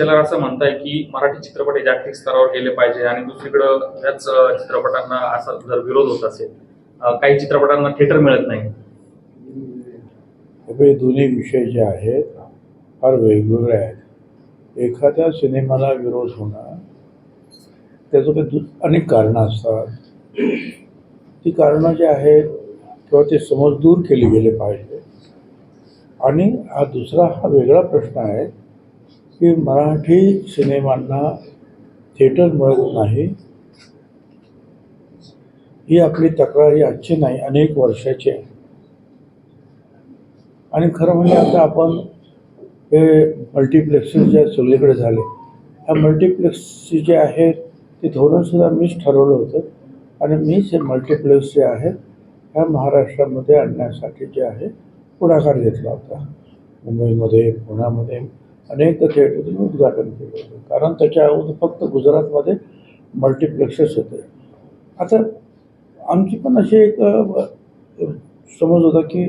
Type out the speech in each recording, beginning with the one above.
त्याला असं म्हणताय की मराठी चित्रपट हे जागतिक स्तरावर गेले पाहिजे आणि दुसरीकडं याच चित्रपटांना असा जर विरोध होत असेल काही चित्रपटांना थिएटर मिळत नाही. हे दोन्ही विषय जे आहेत फार वेगवेगळे आहेत. एखाद्या सिनेमाला विरोध होणं त्याचं काही दु अनेक कारणं असतात. ती कारणं जी आहेत किंवा ते समज दूर केली गेले पाहिजे. आणि हा दुसरा हा वेगळा प्रश्न आहे की मराठी सिनेमांना थिएटर मिळत नाही. ही आपली तक्रार ही आजची नाही अनेक वर्षाची आहे. आणि खरं म्हणजे आता आपण हे मल्टिप्लेक्सेस जे सगळीकडे झाले ह्या मल्टिप्लेक्सचे जे आहेत ते धोरणसुद्धा मीच ठरवलं होतं. आणि मीच हे मल्टिप्लेक्स जे आहेत ह्या महाराष्ट्रामध्ये आणण्यासाठी जे आहे पुढाकार घेतला होता. मुंबईमध्ये पुण्यामध्ये अनेक थिएटरचं उद्घाटन केलं होतं. कारण त्याच्या अगोदर फक्त गुजरातमध्ये मल्टिप्लेक्सेस होते. आता आमची पण अशी एक समज होता की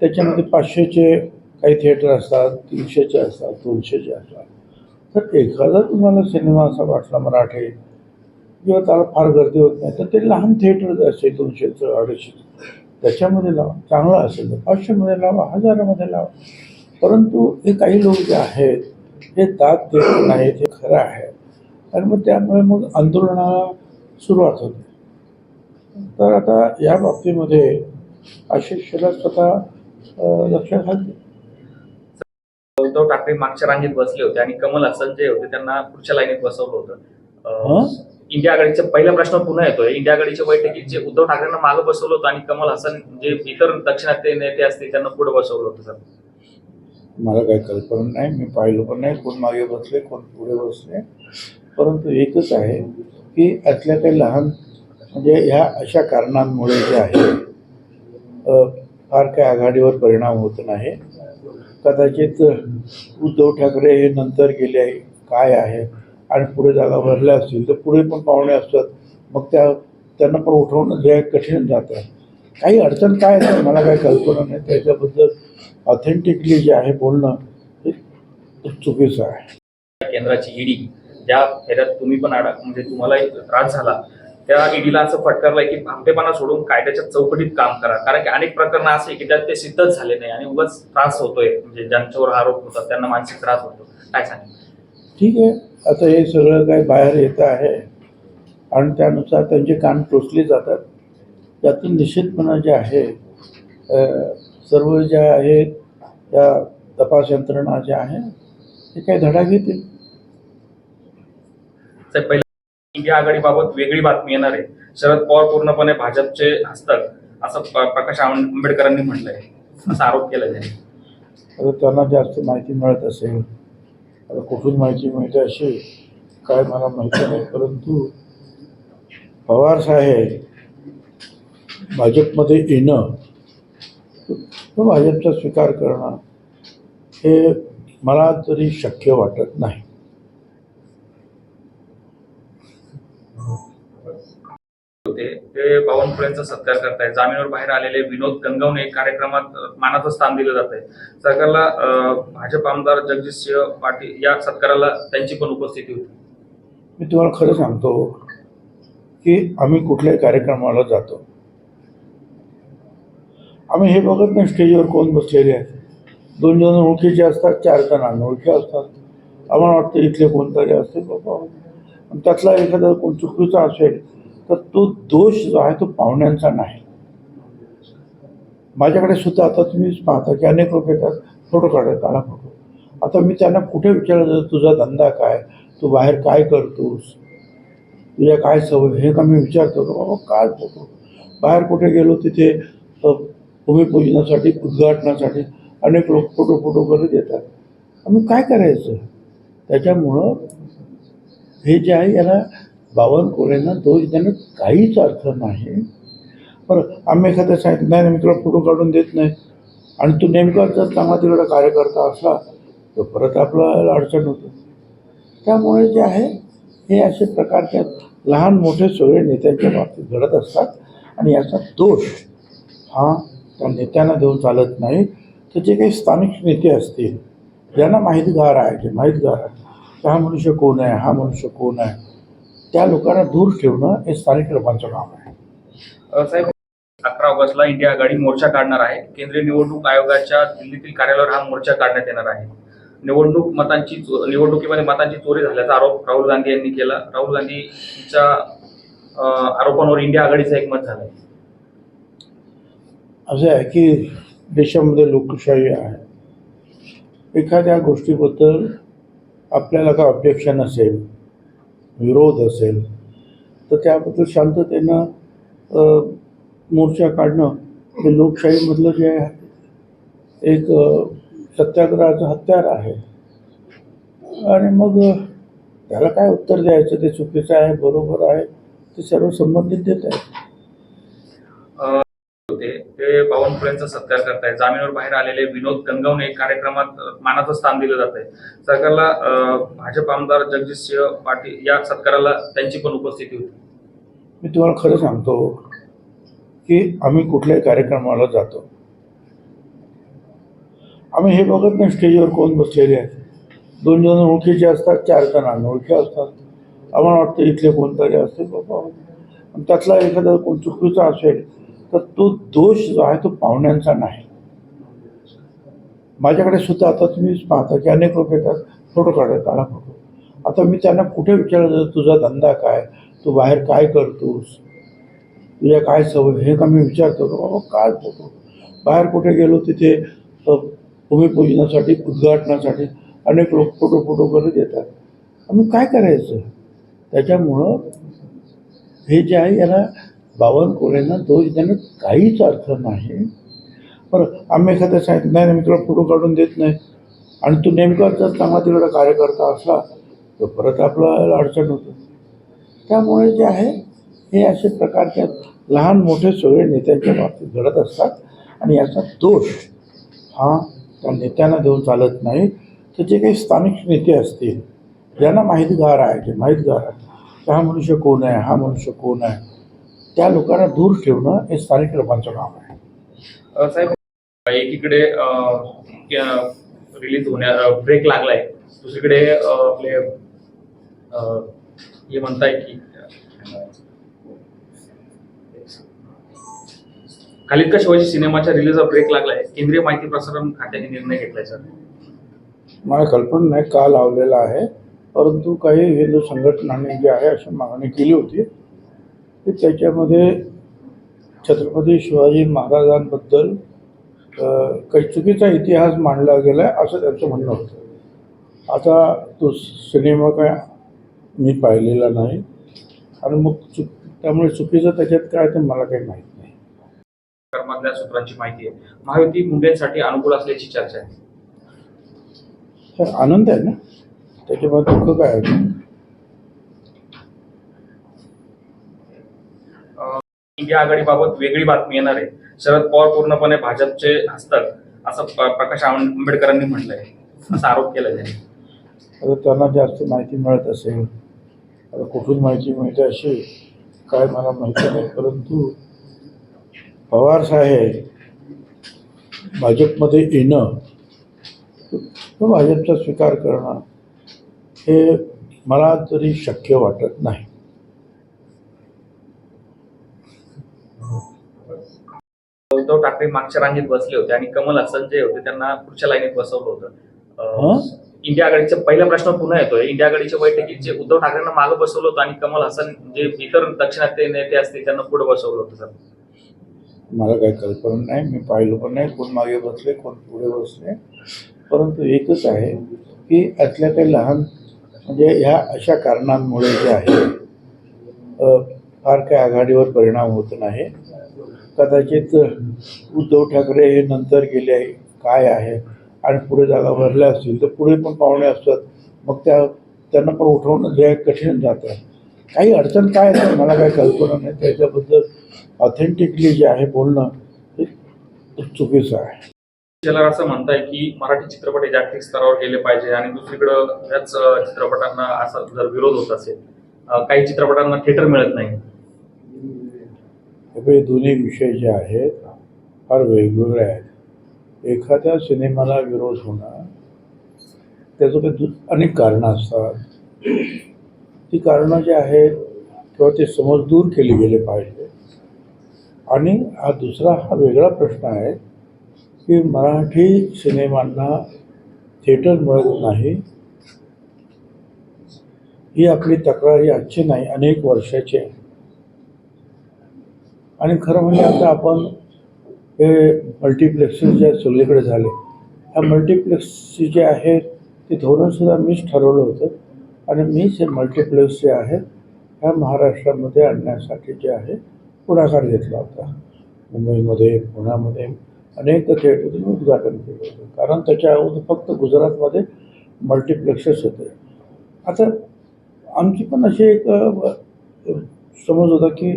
त्याच्यामध्ये पाचशेचे काही थिएटर असतात तीनशेचे असतात दोनशेचे असतात. तर एखादा तुम्हाला सिनेमा असा वाटला मराठी किंवा त्याला फार गर्दी होत नाही तर ते लहान थिएटर असेल दोनशेचं अडीचशेचं त्याच्यामध्ये लावा. चांगलं असेल तर पाचशेमध्ये लावा हजारामध्ये लावा. परंतु हे काही लोक जे आहेत हे दाद देत नाहीत हे खरं आहे. आणि मग त्यामुळे मग आंदोलनाला सुरुवात होते. तर आता या बाबतीमध्ये आशिष स्वतः लक्षात घालते उद्धव ठाकरे मागच्या रांगेत बसले होते आणि कमल हसन जे होते त्यांना पुढच्या लाईनीत बसवलं होतं. इंडिया आघाडीचा पहिला प्रश्न पुन्हा येतोय. इंडिया आघाडीच्या बैठकीत जे उद्धव ठाकरेंना मागं बसवलं होतं आणि कमल हसन जे इतर दक्षिणात्य नेते असतील त्यांना पुढे बसवलं होतं सर. मला काही कल्पना नाही मी पाहिलं पण नाही कोण मागे बसले कोण पुढे बसले. परंतु एकच आहे की असल्या काही लहान म्हणजे ह्या अशा कारणांमुळे जे आहे फार काही आघाडीवर परिणाम होत नाही. कदाचित उद्धव ठाकरे हे नंतर गेले आहे काय आहे आणि पुढे जागा भरल्या असतील तर पुढे पण पाहुणे असतात. मग त्या त्यांना पण उठवणं जे कठीण जातं. काही अडचण काय आहे? मला काही कल्पना नाही. त्याच्याबद्दल ऑथेंटिकली जे आहे बोलणं हे चुकीचं आहे. केंद्राची ईडी ज्या फेऱ्यात तुम्ही पण अडा म्हणजे तुम्हाला त्रास झाला त्या ईडीला असं फटकारलंय की भामटेपणा सोडून कायद्याच्या चौकटीत काम करा. कारण की अनेक प्रकरणं असे की त्यात ते सिद्धच झाले नाही आणि उगाच त्रास होतोय. म्हणजे ज्यांच्यावर आरोप होतात त्यांना मानसिक त्रास होतो. काय सांगेल? ठीक आहे. आता हे सगळं काही बाहेर येतं आहे. आणि त्यानुसार त्यांचे कान टोचले जातात. त्यातून निश्चितपणा जे आहे सर्व ज्या आहेत त्या तपास यंत्रणा ज्या आहे ते काही धडा घेतील. इंडिया आघाडीबाबत वेगळी बातमी येणार आहे. शरद पवार पूर्णपणे भाजपचे हस्तक असं प्रकाश आंबेडकरांनी म्हटलंय. असा आरोप केला त्यांनी आता त्यांना जास्त माहिती मिळत असेल आता कुठून माहिती मिळते अशी काय मला माहिती नाही परंतु पवार साहेब भाजपमध्ये येणं भाजपचा स्वीकार करणं हे मला तरी शक्य वाटत नाही. होते. ते बावनकुळेंचा सत्कार करतायत. जामीनवर बाहेर आलेले विनोद गंगवणे कार्यक्रमात मानाचं स्थान दिलं जात आहे सरकारला भाजप आमदार जगदीशसिंह पाटील या सत्काराला त्यांची पण उपस्थिती होती. मी तुम्हाला खरं सांगतो की आम्ही कुठल्याही कार्यक्रमाला जातो. आम्ही हे बघत नाही स्टेजवर कोण बसलेले आहेत. दोन जण ओळखीचे असतात चार जण अनोळखी असतात. आम्हाला वाटतं इथले कोणतरी असते बाबा. आणि त्यातला एखादा कोण चुकीचा असेल तर तो दोष जो आहे तो पाहुण्यांचा नाही. माझ्याकडे सुद्धा आता तुम्हीच पाहता की अनेक लोक येतात फोटो काढत आला फोटो. आता मी त्यांना कुठे विचारलं तुझा धंदा काय? तू बाहेर काय करतोस? तुझ्या काय सवय? हे का मी विचारतो बाबा काय फोटो? बाहेर कुठे गेलो तिथे भूमिपूजनासाठी उद्घाटनासाठी अनेक लोक फोटो फोटो करत येतात. आम्ही काय करायचं? त्याच्यामुळं हे जे आहे याला बावनकुळेंना दोष देणं काहीच अर्थ नाही. बरं आम्ही एखाद्या सांगितलं नाही नाही, मी तुला फोटो काढून देत नाही. आणि तू नेमका जर चांगला तिकडे कार्यकर्ता असला तर परत आपल्याला अडचण होते. त्यामुळे जे आहे हे असे प्रकारचे लहान मोठे सगळे नेत्यांच्या बाबतीत घडत असतात आणि याचा दोष हा त्या नेत्यांना देऊन चालत नाही. तर जे काही स्थानिक नेते असतील ज्यांना माहितगार आहे जे माहितगार आहे हा मनुष्य कोण आहे हा मनुष्य कोण आहे त्या लोकांना दूर ठेवणं हे स्थानिक लोकांचं काम आहे. साहेब अकरा ऑगस्टला इंडिया आघाडी मोर्चा काढणार आहे. केंद्रीय निवडणूक आयोगाच्या दिल्लीतील कार्यालयावर हा मोर्चा काढण्यात येणार आहे. निवडणूक मतांची चो- निवडणुकीमध्ये मतांची चोरी झाल्याचा आरोप राहुल गांधी यांनी केला. राहुल गांधीच्या आरोपांवर इंडिया आघाडीचं एकमत झालं असं आहे की देशामध्ये लोकशाही आहे. एखाद्या गोष्टीबद्दल आपल्याला काय ऑब्जेक्शन असेल विरोध असेल तर त्याबद्दल शांततेनं मोर्चा काढणं हे लोकशाहीमधलं जे आहे एक सत्याग्रहाचं हत्यार आहे. आणि मग त्याला काय उत्तर द्यायचं? ते चुकीचं आहे बरोबर आहे ते सर्व संबंधित देत आहेत. ते बावनकुळेंचा सत्कार करतायत जामीनवर बाहेर आलेले विनोद गंगवणे कार्यक्रमात मानाचं स्थान दिलं जात आहे सरकारला भाजप आमदार जगजितसिंह पाटील या सत्काराला त्यांची पण उपस्थिती होती. मी तुम्हाला खरं सांगतो की आम्ही कुठल्याही कार्यक्रमाला जातो. आम्ही हे बघत नाही स्टेजवर कोण बसलेले आहेत. दोन जण ओळखीचे असतात चार जण अनोळखी असतात. आम्हाला वाटतं इथले कोणतरी असते बाबा. त्यातला एखादा कोण चुकीचा असेल तर तो दोष जो आहे तो पाहुण्यांचा नाही. माझ्याकडे सुद्धा आता तुम्ही पाहता की अनेक लोक येतात फोटो काढत काढा फोटो. आता मी त्यांना कुठे विचारलं तुझा धंदा काय? तू बाहेर काय करतोस? तुझ्या काय सवय? हे का मी विचारतो? बाबा काय फोटो? बाहेर कुठे गेलो तिथे भूमिपूजनासाठी उद्घाटनासाठी अनेक लोक फोटो फोटो करत येतात. आम्ही काय करायचं? त्याच्यामुळं हे जे आहे याला बावनकुळेंना दोष देणं काहीच अर्थ नाही. बरं आम्ही एखाद्या सांगितलं नाही नाही, मी तुला फोटो काढून देत नाही. आणि तू नेमकं जर चांगला तिकडे कार्यकर्ता असला तर परत आपला अडचण होतो. त्यामुळे जे आहे हे असे प्रकारच्या लहान मोठे सगळे नेत्यांच्या बाबतीत घडत असतात. आणि याचा दोष हा त्या नेत्यांना देऊन चालत नाही. तर जे काही स्थानिक नेते असतील ज्यांना माहितगार आहे जे माहितगार आहे हा मनुष्य कोण आहे हा मनुष्य कोण आहे? त्या लोकांना दूर ठेवणं हे स्थानिक लोकांचं काम आहे. अ, साहेब एकीकडे रिलीज होण्या ब्रेक लागलाय. दुसरीकडे आपले हे म्हणताय की खालिद का शिवाजी सिनेमाच्या रिलीजचा ब्रेक लागलाय? केंद्रीय माहिती प्रसारण खात्याने निर्णय घेतलाय सर. मला कल्पना नाही का लावलेला आहे. परंतु काही हिंदू संघटनांनी जे आहे अशी मागणी केली होती. की त्याच्यामध्ये छत्रपती शिवाजी महाराजांबद्दल काही चुकीचा इतिहास मांडला गेला आहे असं त्यांचं म्हणणं होतं. आता तो सिनेमा काय मी पाहिलेला नाही. आणि मग चुक त्यामुळे चुकीचं त्याच्यात काय ते मला काही माहीत नाही. मधल्या सूत्रांची माहिती आहे. महायुती मुंडेंसाठी अनुकूल असल्याची चर्चा आहे. आनंद आहे ना? त्याच्यामध्ये दुःख काय आहे? या आघाडीबाबत वेगळी बातमी येणार आहे. शरद पवार पूर्णपणे भाजपचे हस्तक असं प्रकाश आंबेडकरांनी म्हटलंय. असा आरोप केला त्यांनी. आता त्यांना जास्त माहिती मिळत असेल. आता कुठून माहिती मिळते अशी काय मला माहिती नाही परंतु पवार साहेब भाजपमध्ये येणं भाजपचा स्वीकार करणं हे मला तरी शक्य वाटत नाही. उद्धव ठाकरे मागच्या रांगेत बसले होते आणि कमल हसन जे होते त्यांना पुढच्या लाईनीत बसवलं होतं. इंडिया आघाडीचा पहिला प्रश्न पुन्हा येतोय. इंडिया आघाडीच्या बैठकीत जे उद्धव ठाकरेंना मागे बसवलं होतं आणि कमल हसन जे इतर दक्षिणात्य नेते असतील त्यांना पुढे बसवलं होतं सर. मला काही कल्पना नाही. मी पाहिलं पण नाही कोण मागे बसले कोण पुढे बसले. परंतु एकच आहे की यातल्या काही लहान म्हणजे ह्या अशा कारणांमुळे जे आहे फार काही आघाडीवर परिणाम होत नाही. कदाचित उद्धव ठाकरे हे नंतर गेले आहे काय आहे आणि पुढे जागा भरल्या असतील तर पुढे पण पाहुणे असतात. मग त्या त्यांना पण उठवणं जे कठीण जातं. काही अडचण काय आहे मला काही कल्पना नाही. त्याच्याबद्दल ऑथेंटिकली जे आहे बोलणं हे चुकीचं आहे. त्याला असं म्हणताय की मराठी चित्रपट हे जागतिक स्तरावर गेले पाहिजे आणि दुसरीकडं याच चित्रपटांना असा जर विरोध होत असेल काही चित्रपटांना थिएटर मिळत नाही. हे दोन्ही विषय जे आहेत फार वेगवेगळे आहेत. एखाद्या सिनेमाला विरोध होणं त्याचं काही दु अनेक कारणं असतात. ती कारणं जी आहेत किंवा ते समज दूर केली गेले पाहिजे. आणि हा दुसरा हा वेगळा प्रश्न आहे की मराठी सिनेमांना थिएटर मिळत नाही. ही आपली तक्रार ही आजची नाही अनेक वर्षाची आहे. आणि खरं म्हणजे आता आपण हे मल्टिप्लेक्सेस जे सगळीकडे झाले ह्या मल्टिप्लेक्सची जे आहेत ते धोरणसुद्धा मीच ठरवलं होतं. आणि मीच हे मल्टिप्लेक्स जे आहेत ह्या महाराष्ट्रामध्ये आणण्यासाठी जे आहे पुढाकार घेतला होता. मुंबईमध्ये पुण्यामध्ये अनेक थिएटरचं उद्घाटन केलं होतं. कारण त्याच्या अगोदर फक्त गुजरातमध्ये मल्टिप्लेक्सेस होते. आता आमची पण अशी एक समज होता की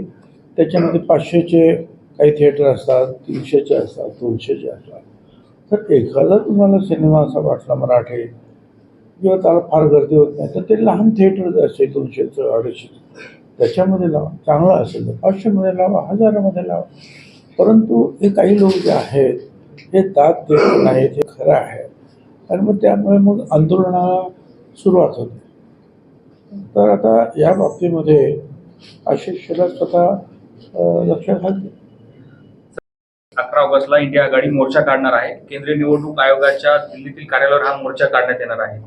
त्याच्यामध्ये पाचशेचे काही थिएटर असतात तीनशेचे असतात दोनशेचे असतात. तर एखादा तुम्हाला सिनेमा असा वाटला मराठी किंवा त्याला फार गर्दी होत नाही तर ते लहान थिएटर असेल दोनशेचं अडीचशेचं त्याच्यामध्ये लावा. चांगलं असेल तर पाचशेमध्ये लावा हजारामध्ये लावा. परंतु हे काही लोक जे आहेत हे दाद देत नाहीत हे खरं आहे. आणि मग त्यामुळे मग आंदोलनाला सुरुवात होते. तर आता या बाबतीमध्ये आशिष शेलार स्वतः अ, लक्ष घालते अकरा ऑगस्टला इंडिया आघाडी मोर्चा काढणार आहे. केंद्रीय निवडणूक आयोगाच्या दिल्लीतील कार्यालयावर हा मोर्चा काढण्यात येणार आहे.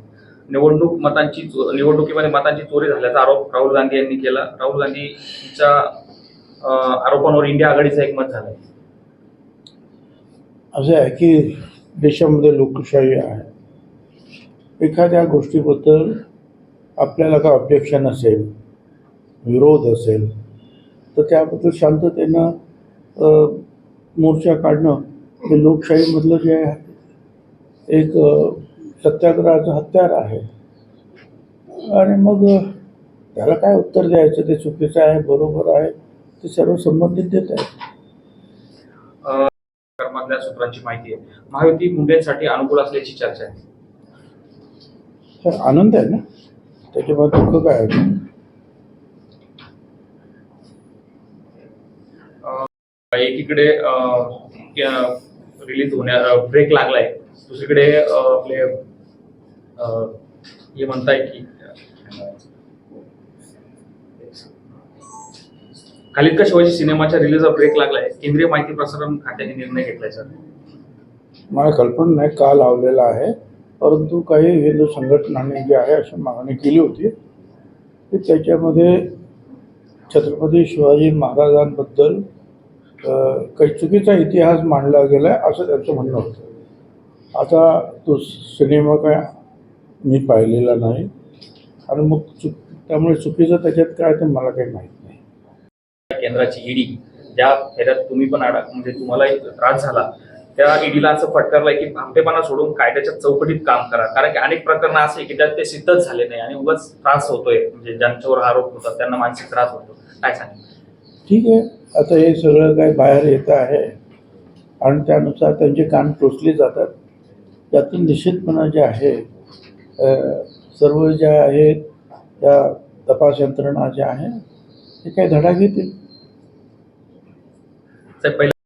निवडणूक मतांची निवडणुकीमध्ये मतांची चोरी झाल्याचा आरोप राहुल गांधी यांनी केला. राहुल गांधीच्या आरोपांवर इंडिया आघाडीचं एकमत झालंय. असं आहे की देशामध्ये लोकशाही आहे. एखाद्या गोष्टीबद्दल आपल्याला काय ऑब्जेक्शन असेल विरोध असेल तर त्याबद्दल शांततेनं मोर्चा काढणं हे लोकशाहीमधलं जे आहे एक सत्याग्रहाचं हत्यार आहे. आणि मग त्याला काय उत्तर द्यायचं? ते चुकीचं आहे बरोबर आहे ते सर्व संबंधित देत आहेत. कर्मातल्या सूत्रांची माहिती आहे. महायुती मुंडेंसाठी अनुकूल असल्याची चर्चा आहे. आनंद आहे ना? त्याच्यामध्ये दुःख काय आहे? एकीकडे रिलीज होण्या ब्रेक लागलाय. दुसरीकडे आपले हे म्हणताय की खालिद का शिवाजी सिनेमाच्या रिलीजचा ब्रेक लागलाय? केंद्रीय माहिती प्रसारण खात्याने निर्णय घेतलाय सर. मला कल्पना नाही का लावलेला आहे. परंतु काही हिंदू संघटनांनी जे आहे अशी मागणी केली होती की त्याच्यामध्ये छत्रपती शिवाजी महाराजांबद्दल अ, काही चुकीचा इतिहास मांडला गेला आहे असं त्यांचं म्हणणं होतं. आता तो सिनेमा काय मी पाहिलेला नाही. आणि मग चुक त्यामुळे चुकीचं त्याच्यात काय ते मला काही माहीत नाही. केंद्राची ईडी ज्या फेऱ्यात तुम्ही पण अडा म्हणजे तुम्हालाही त्रास झाला त्या ईडीला असं फटकारलंय की भामटेपणा सोडून कायद्याच्या चौकटीत काम करा. कारण की अनेक प्रकरणं असे की त्यात ते सिद्धच झाले नाही आणि उगाच त्रास होतोय. म्हणजे ज्यांच्यावर आरोप होतात त्यांना मानसिक त्रास होतो. काय सांगेल ठीक आहे. आता हे सगळं काही बाहेर येतं आहे. आणि त्यानुसार त्यांचे कान टोचले जातात. त्यातून निश्चितपणा जे आहे सर्व ज्या आहेत त्या तपास यंत्रणा ज्या आहे ते काही धडा घेतील. पहिल्या